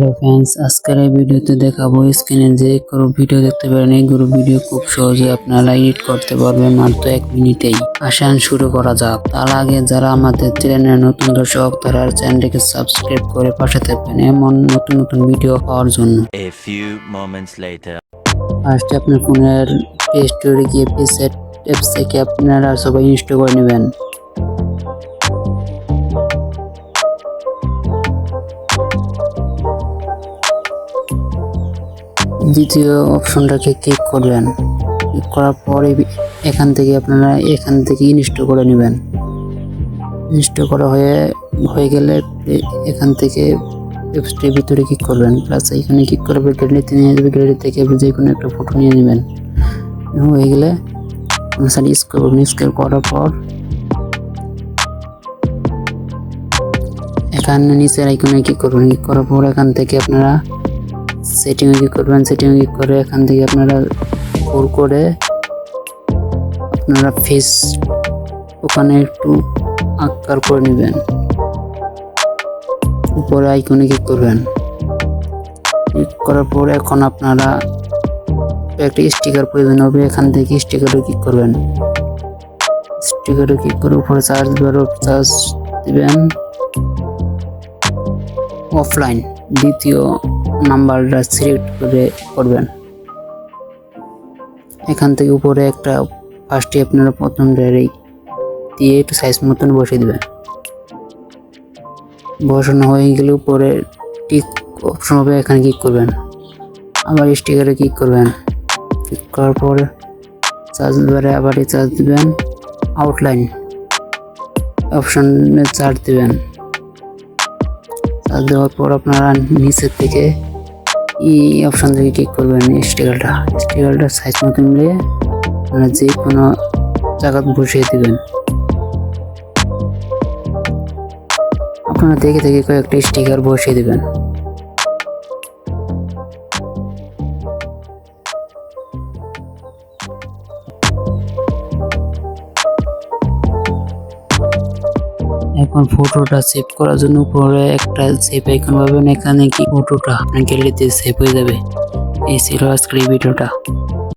Hello friends আজকের এই ভিডিওতে দেখাবো স্ক্রিনে যে কোনো ভিডিও দেখতে পারেন। এই গ্রুপ ভিডিও খুব সহজে আপনারা এডিট করতে পারবেন মাত্র এক মিনিটেই। আসেন শুরু করা যাক। তার আগে যারা আমাদের চ্যানেলের নতুন দর্শক তারা চ্যানেলটিকে সাবস্ক্রাইব করে পাশে থাকবেন এমন নতুন নতুন ভিডিও পাওয়ার জন্য। A few moments later. ফার্স্টে আপনার ফোনের প্লে স্টোরে গিয়ে প্রিসেট অ্যাপস থেকে আপনারা সবাই ইনস্টল করে নেবেন। দ্বিতীয় অপশনটাকে ক্লিক করবেন। ক্লিক করার পরে এখান থেকে আপনারা এখান থেকে ইনস্টল করে নেবেন। ইনস্টল করা হয়ে হয়ে গেলে এখান থেকে অ্যাপসটির ভিতরে ক্লিক করবেন। প্লাস এখানে ক্লিক করে গ্যালারিতে নিয়ে যাবে গ্যালারি থেকে আপনি যে কোনো একটা ফটো নিয়ে নেবেন। হয়ে গেলে অনুসারে স্কোর করবেন স্কোর করার পর এখানে নিচের আইকনে ক্লিক করবেন। ক্লিক করার পর এখান থেকে আপনারা সেটিংয়ে ক্লিক করবেন? সেটিংয়ে ক্লিক করে? এখান থেকে আপনারা স্কোর করে আপনারা ফেস ওখানে একটু আকার করে নেবেন। উপরে আইকনে ক্লিক করবেন। ক্লিক করার পর এখন আপনারা একটা স্টিকার প্রয়োজন হবে। এখান থেকে স্টিকারে ক্লিক করবেন। স্টিকারে ক্লিক করে উপরে চার্জ বারো চার্জ দিবেন। অফলাইন দ্বিতীয় নাম্বারটা সিলেক্ট করে করবেন। এখান থেকে উপরে একটা ফার্স্টে আপনারা প্রথম ডাইরেক্ট দিয়ে একটু সাইজ মতন বসিয়ে দেবেন। বসানো হয়ে গেলে উপরে টিক অপশন হবে, এখানে ক্লিক করবেন। আবার স্টিকারে ক্লিক করবেন। ক্লিক করার পরে চার্জ বারে আবার চার্জ দিবেন। আউটলাইন অপশনে চার্জ দিবেন। দেওয়ার পর আপনারা নিচের থেকে ই অপশান থেকে ক্লিক করবেন স্টিকারটা। স্টিকারটা সাইজ মতো মিলিয়ে আপনারা যে কোনো জায়গা বসিয়ে দেবেন। আপনারা দেখে দেখে কয়েকটা স্টিকার বসিয়ে দিবেন। এখন ফটোটা সেভ করার জন্য পরে একটা সেভ আইকন পাবেন। এখানে কি ফটোটা আপনার গ্যালারিতে সেভ হয়ে যাবে। এই ছিল আজকের ভিডিওটা।